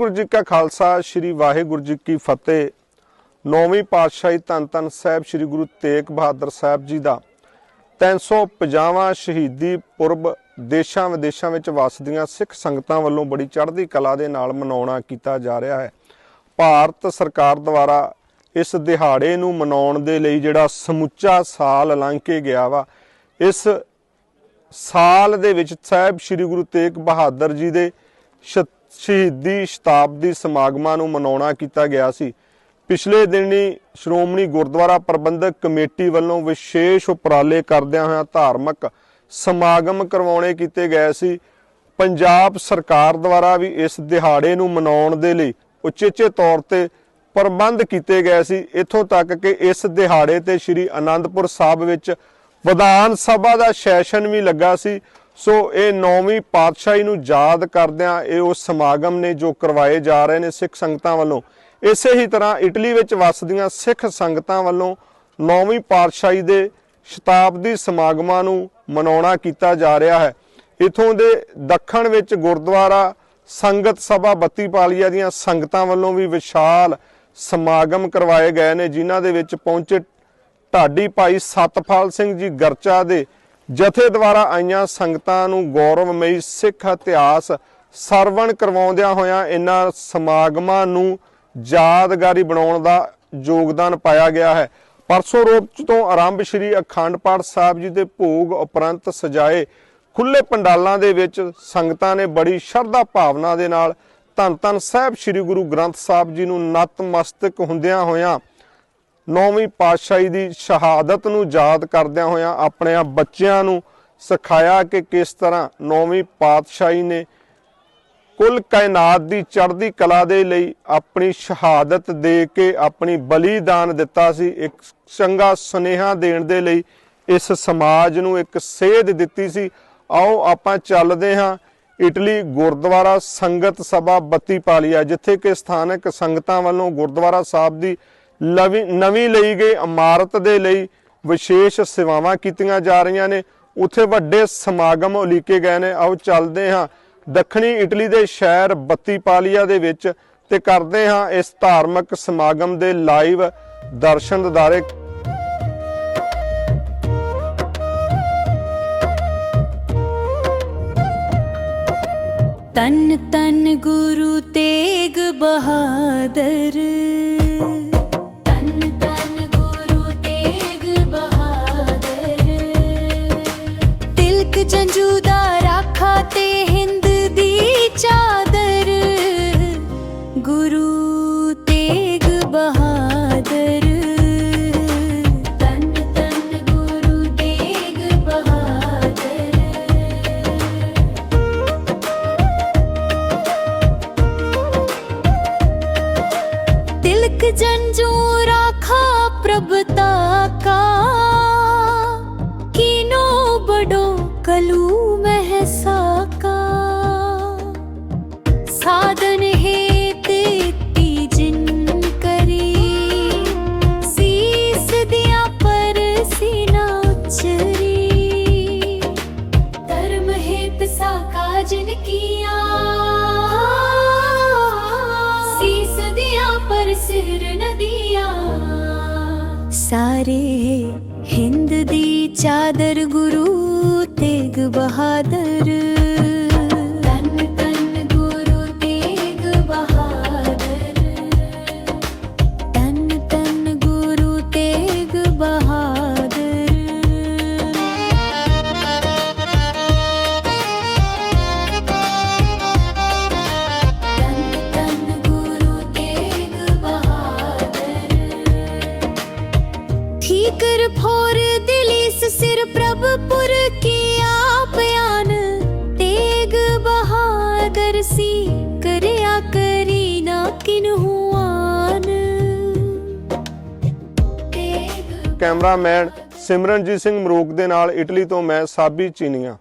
ਗੁਰੂ ਜੀ ਕਾ ਖਾਲਸਾ, ਸ੍ਰੀ ਵਾਹਿਗੁਰੂ ਜੀ ਕੀ ਫਤਿਹ। ਨੌਵੀਂ ਪਾਤਸ਼ਾਹੀ ਧੰਨ ਧੰਨ ਸਾਹਿਬ ਸ੍ਰੀ ਗੁਰੂ ਤੇਗ ਬਹਾਦਰ ਸਾਹਿਬ ਜੀ ਦਾ 350ਵਾਂ ਸ਼ਹੀਦੀ ਪੁਰਬ ਦੇਸ਼ਾਂ ਵਿਦੇਸ਼ਾਂ ਵਿੱਚ ਵਸਦੀਆਂ ਸਿੱਖ ਸੰਗਤਾਂ ਵੱਲੋਂ ਬੜੀ ਚੜ੍ਹਦੀ ਕਲਾ ਦੇ ਨਾਲ ਮਨਾਉਣਾ ਕੀਤਾ ਜਾ ਰਿਹਾ ਹੈ। ਭਾਰਤ ਸਰਕਾਰ ਦੁਆਰਾ ਇਸ ਦਿਹਾੜੇ ਨੂੰ ਮਨਾਉਣ ਦੇ ਲਈ ਜਿਹੜਾ ਸਮੁੱਚਾ ਸਾਲ ਲੰਘ ਕੇ ਗਿਆ ਵਾ, ਇਸ ਸਾਲ ਦੇ ਵਿੱਚ ਸਾਹਿਬ ਸ੍ਰੀ ਗੁਰੂ ਤੇਗ ਬਹਾਦਰ ਜੀ ਦੇ ਸ਼- ਸ਼ਹੀਦੀ ਸ਼ਤਾਬਦੀ ਸਮਾਗਮਾਂ ਨੂੰ ਮਨਾਉਣਾ ਕੀਤਾ ਗਿਆ ਸੀ। ਪਿਛਲੇ ਦਿਨੀ ਸ਼੍ਰੋਮਣੀ ਗੁਰਦੁਆਰਾ ਪ੍ਰਬੰਧਕ ਕਮੇਟੀ ਵੱਲੋਂ ਵਿਸ਼ੇਸ਼ ਉਪਰਾਲੇ ਕਰਦਿਆਂ ਹੋਇਆਂ ਧਾਰਮਿਕ ਸਮਾਗਮ ਕਰਵਾਉਣੇ ਕੀਤੇ ਗਏ ਸੀ। ਪੰਜਾਬ ਸਰਕਾਰ ਦੁਆਰਾ ਵੀ ਇਸ ਦਿਹਾੜੇ ਨੂੰ ਮਨਾਉਣ ਦੇ ਲਈ ਉਚੇਚੇ ਤੌਰ ਤੇ ਪ੍ਰਬੰਧ ਕੀਤੇ ਗਏ ਸੀ। ਇੱਥੋਂ ਤੱਕ ਕਿ ਇਸ ਦਿਹਾੜੇ ਤੇ ਸ੍ਰੀ ਅਨੰਦਪੁਰ ਸਾਹਿਬ ਵਿੱਚ ਵਿਧਾਨ ਸਭਾ ਦਾ ਸੈਸ਼ਨ ਵੀ ਲੱਗਾ ਸੀ। ਸੋ ਇਹ ਨੌਵੀਂ ਪਾਤਸ਼ਾਹੀ ਨੂੰ ਯਾਦ ਕਰਦਿਆਂ ਇਹ ਉਹ ਸਮਾਗਮ ਨੇ ਜੋ ਕਰਵਾਏ ਜਾ ਰਹੇ ਨੇ ਸਿੱਖ ਸੰਗਤਾਂ ਵੱਲੋਂ, ਇਸੇ ਹੀ ਤਰ੍ਹਾਂ ਇਟਲੀ ਵਿੱਚ ਵੱਸਦੀਆਂ ਸਿੱਖ ਸੰਗਤਾਂ ਵੱਲੋਂ ਨੌਵੀਂ ਪਾਤਸ਼ਾਹੀ ਦੇ ਸ਼ਤਾਬਦੀ ਸਮਾਗਮਾਂ ਨੂੰ ਮਨਾਉਣਾ ਕੀਤਾ ਜਾ ਰਿਹਾ ਹੈ। ਇਥੋਂ ਦੇ ਦੱਖਣ ਵਿੱਚ ਗੁਰਦੁਆਰਾ, ਸੰਗਤ ਸਭਾ ਬੱਤੀ ਪਾਲੀਆ ਦੀਆਂ ਸੰਗਤਾਂ ਵੱਲੋਂ ਵੀ ਵਿਸ਼ਾਲ ਸਮਾਗਮ ਕਰਵਾਏ ਗਏ ਨੇ, ਜਿਨ੍ਹਾਂ ਦੇ ਵਿੱਚ ਪਹੁੰਚੇ ਢਾਡੀ ਭਾਈ ਸਤਪਾਲ ਸਿੰਘ ਜੀ ਗਰਚਾ ਦੇ ਜਥੇ ਦੁਆਰਾ ਆਈਆਂ ਸੰਗਤਾਂ ਨੂੰ ਗੌਰਵਮਈ ਸਿੱਖ ਇਤਿਹਾਸ ਸਰਵਣ ਕਰਵਾਉਂਦਿਆਂ ਹੋਇਆਂ ਇਹਨਾਂ ਸਮਾਗਮਾਂ ਨੂੰ ਯਾਦਗਾਰੀ ਬਣਾਉਣ ਦਾ ਯੋਗਦਾਨ ਪਾਇਆ ਗਿਆ ਹੈ। ਪਰਸੋਂ ਰੋਜ਼ ਤੋਂ ਆਰੰਭ ਸ਼੍ਰੀ ਅਖੰਡ ਪਾਠ ਸਾਹਿਬ ਜੀ ਦੇ ਭੋਗ ਉਪਰੰਤ ਸਜਾਏ ਖੁੱਲੇ ਪੰਡਾਲਾਂ ਦੇ ਵਿੱਚ ਸੰਗਤਾਂ ਨੇ ਬੜੀ ਸ਼ਰਧਾ ਭਾਵਨਾ ਦੇ ਨਾਲ ਧੰਨ ਧੰਨ ਸਾਹਿਬ ਸ੍ਰੀ ਗੁਰੂ ਗ੍ਰੰਥ ਸਾਹਿਬ ਜੀ ਨੂੰ ਨਤਮਸਤਕ ਹੁੰਦਿਆਂ ਹੋਇਆਂ ਨੌਵੀਂ ਪਾਤਸ਼ਾਹੀ ਦੀ ਸ਼ਹਾਦਤ ਨੂੰ ਯਾਦ ਕਰਦਿਆਂ ਹੋਇਆਂ ਆਪਣੇ ਬੱਚਿਆਂ ਨੂੰ ਸਿਖਾਇਆ ਕਿ ਕਿਸ ਤਰ੍ਹਾਂ ਨੌਵੀਂ ਪਾਤਸ਼ਾਹੀ ਨੇ ਕੁੱਲ ਕਾਇਨਾਤ ਦੀ ਚੜ੍ਹਦੀ ਕਲਾ ਦੇ ਲਈ ਆਪਣੀ ਸ਼ਹਾਦਤ ਦੇ ਕੇ ਆਪਣੀ ਬਲੀਦਾਨ ਦਿੱਤਾ ਸੀ। ਇੱਕ ਚੰਗਾ ਸੁਨੇਹਾ ਦੇਣ ਦੇ ਲਈ ਇਸ ਸਮਾਜ ਨੂੰ ਇੱਕ ਸੇਧ ਦਿੱਤੀ ਸੀ। ਆਓ ਆਪਾਂ ਚੱਲਦੇ ਹਾਂ ਇਟਲੀ ਗੁਰਦੁਆਰਾ ਸੰਗਤ ਸਭਾ ਬੱਤੀ ਪਾਲੀਆ ਜਿੱਥੇ ਕਿ ਸਥਾਨਕ ਸੰਗਤਾਂ ਵੱਲੋਂ ਗੁਰਦੁਆਰਾ ਸਾਹਿਬ ਦੀ ਨਵੀਂ ਲਈ ਗਈ ਇਮਾਰਤ ਦੇ ਲਈ ਵਿਸ਼ੇਸ਼ ਸੇਵਾਵਾਂ ਕੀਤੀਆਂ ਜਾ ਰਹੀਆਂ ਨੇ। ਉੱਥੇ ਵੱਡੇ ਸਮਾਗਮ ਉਲੀਕੇ ਗਏ ਨੇ। ਆਓ ਚੱਲਦੇ ਹਾਂ। ਦੱਖਣੀ ਇਟਲੀ ਦੇ ਸ਼ਹਿਰ ਬੱਤੀ ਦੇ ਵਿੱਚ ਤੇ ਕਰਦੇ ਹਾਂ ਇਸ ਧਾਰਮਿਕ ਸਮਾਗਮ ਦੇ ਲਾਈਵ ਦਰਸ਼ਨ ਦਿਦਾਰੇ ਤਨ ਤਨ ਗੁਰੂ ਤੇਗ ਬਹਾਦਰ। ਜੰਜੂ ਦਾ ਰਾਖਾ ਤੇ ਹਿੰਦ ਦੀ ਚਾਦਰ। ਗੁਰੂ ਤੇਗ ਬਹਾਦਰ। ਤਨ ਤਨ ਗੁਰੂ ਤੇਗ ਬਹਾਦਰ। ਤਿਲਕ ਜੰਜੂ ਰਾਖਾ ਪ੍ਰਭਤਾ ਕਾ। ਇੰਡੀਆ ਸਾਰੇ ਹਿੰਦ ਦੀ ਚਾਦਰ ਗੁਰੂ ਤੇਗ ਬਹਾਦਰ। ਕੈਮਰਾਮੈਨ ਸਿਮਰਨਜੀਤ ਸਿੰਘ ਮਰੋਕ ਦੇ ਨਾਲ ਇਟਲੀ ਤੋਂ ਮੈਂ ਸਾਬੀ ਚੀਨੀਆ।